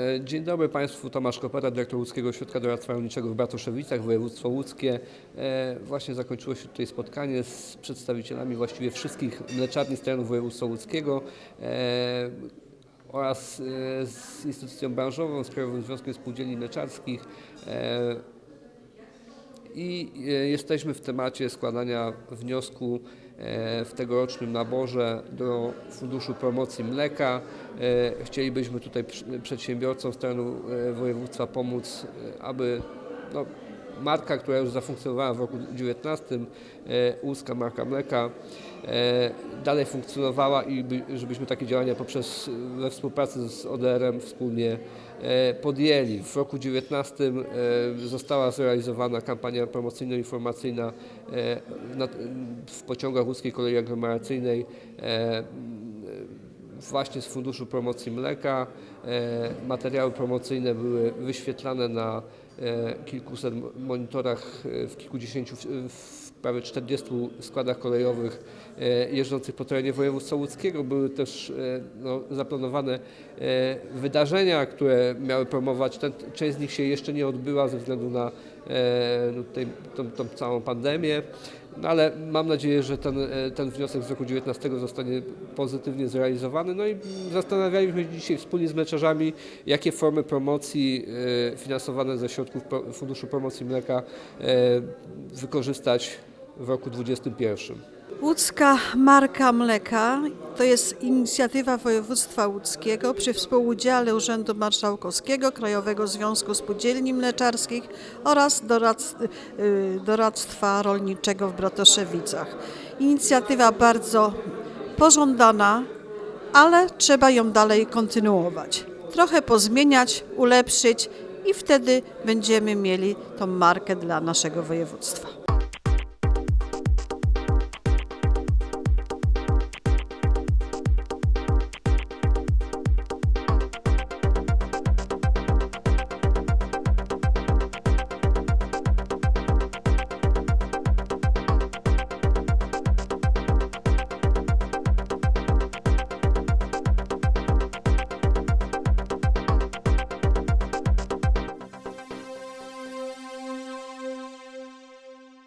E, Dzień dobry Państwu, Tomasz Kopera, dyrektor Łódzkiego Ośrodka Doradztwa Rolniczego w Bartoszewicach, województwo łódzkie. E, Właśnie zakończyło się tutaj spotkanie z przedstawicielami właściwie wszystkich mleczarni z terenu województwa łódzkiego e, oraz z instytucją branżową, z Krajowym Związkiem Spółdzielni Mleczarskich. I e, jesteśmy w temacie składania wniosku e, w tegorocznym naborze do Funduszu Promocji Mleka. E, Chcielibyśmy tutaj przedsiębiorcom z terenu województwa pomóc, aby no, marka, która już zafunkcjonowała w roku 2019, e, łódzka marka mleka, e, dalej funkcjonowała i by, żebyśmy takie działania poprzez we współpracy z ODR-em wspólnie e, podjęli. W roku 2019 e, została zrealizowana kampania promocyjno-informacyjna na- w pociągach łódzkiej kolei aglomeracyjnej właśnie z Funduszu Promocji Mleka. E, Materiały promocyjne były wyświetlane na e, kilkuset monitorach e, w kilkudziesięciu, w- prawie 40 składach kolejowych jeżdżących po terenie województwa łódzkiego. Były też no, zaplanowane wydarzenia, które miały promować. Ten, część z nich się jeszcze nie odbyła ze względu na no, tej, tą, tą całą pandemię. No ale mam nadzieję, że ten, e, ten wniosek z roku 2019 zostanie pozytywnie zrealizowany. No i zastanawialiśmy się dzisiaj wspólnie z mleczarzami, jakie formy promocji e, finansowane ze środków Funduszu Promocji Mleka e, wykorzystać w roku 2021. Łódzka Marka Mleka to jest inicjatywa województwa łódzkiego przy współudziale Urzędu Marszałkowskiego, Krajowego Związku Spółdzielni Mleczarskich oraz y, Doradztwa Rolniczego w Bratoszewicach. Inicjatywa bardzo pożądana, ale trzeba ją dalej kontynuować. Trochę pozmieniać, ulepszyć i wtedy będziemy mieli tą markę dla naszego województwa.